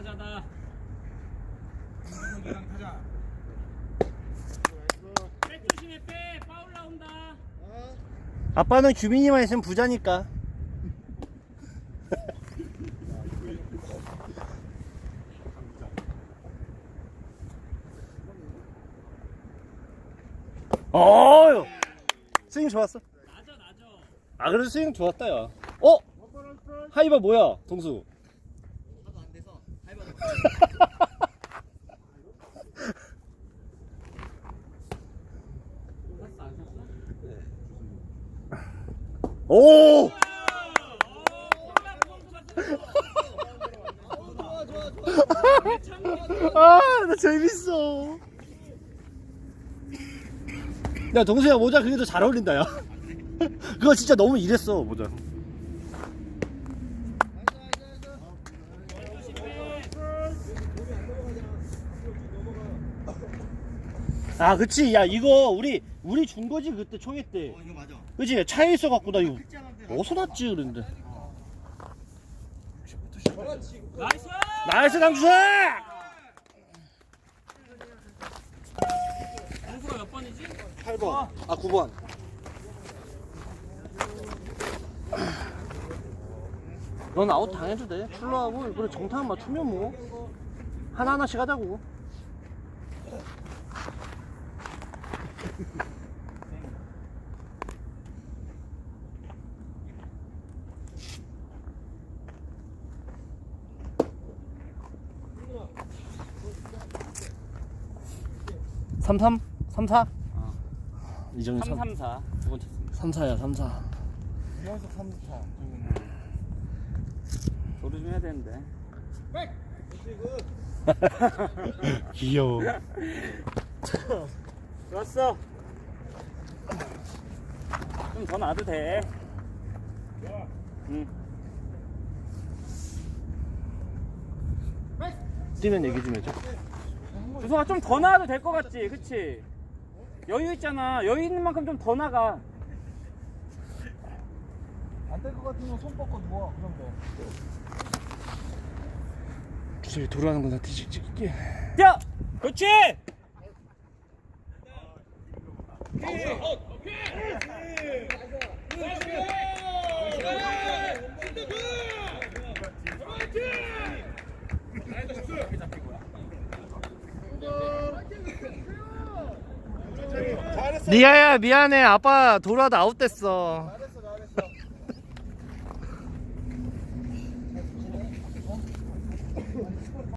미안하다. 백 조심해 빼. 파울 나온다. 아빠는 규민이만 있으면 부자니까. 어유 스윙 좋았어. 낮아 낮아. 아 그래도 스윙 좋았다 야. 어? 하이바 뭐야 동수? 하도 안 돼서 하이버 샀어 안 샀어? 오! 아, 나 재밌어. 야, 동수야, 모자 그래도 잘 어울린다, 야. 그거 진짜 너무 이랬어, 모자. 아, 그치. 야, 이거 우리, 우리 준 거지, 그때 초회 때. 어 이거 맞아 그치? 차에 있어갖고, 나 이거 실장한테 어디서 났지, 그랬는데. 나이스. 나이스, 강주사! 공수가 몇 번이지? 8번. 아, 9번. 넌 아웃 당해도 돼. 출루하고, 그래, 정타만 맞추면 뭐. 하나하나씩 하자고. 삼삼? 삼사? 이정현 삼 334. 두 번째 습니다 삼사야 삼사. 연속 3타 조리 좀 해야 되는데. 귀여워. 좋았어. 좀 더 놔도 돼. 응. 뛰면 얘기 좀 해줘. 주성아 좀 더 나와도 될 것 같지, 그치? 여유 있잖아. 여유 있는 만큼 좀 더 나가. 안 될 것 같으면 손 뻗고 누워 그럼 돼 주석이 돌아가는 거나 뒤집게. 뛰어! 그렇지! 리아야 미안해 아빠 돌아도 아웃됐어.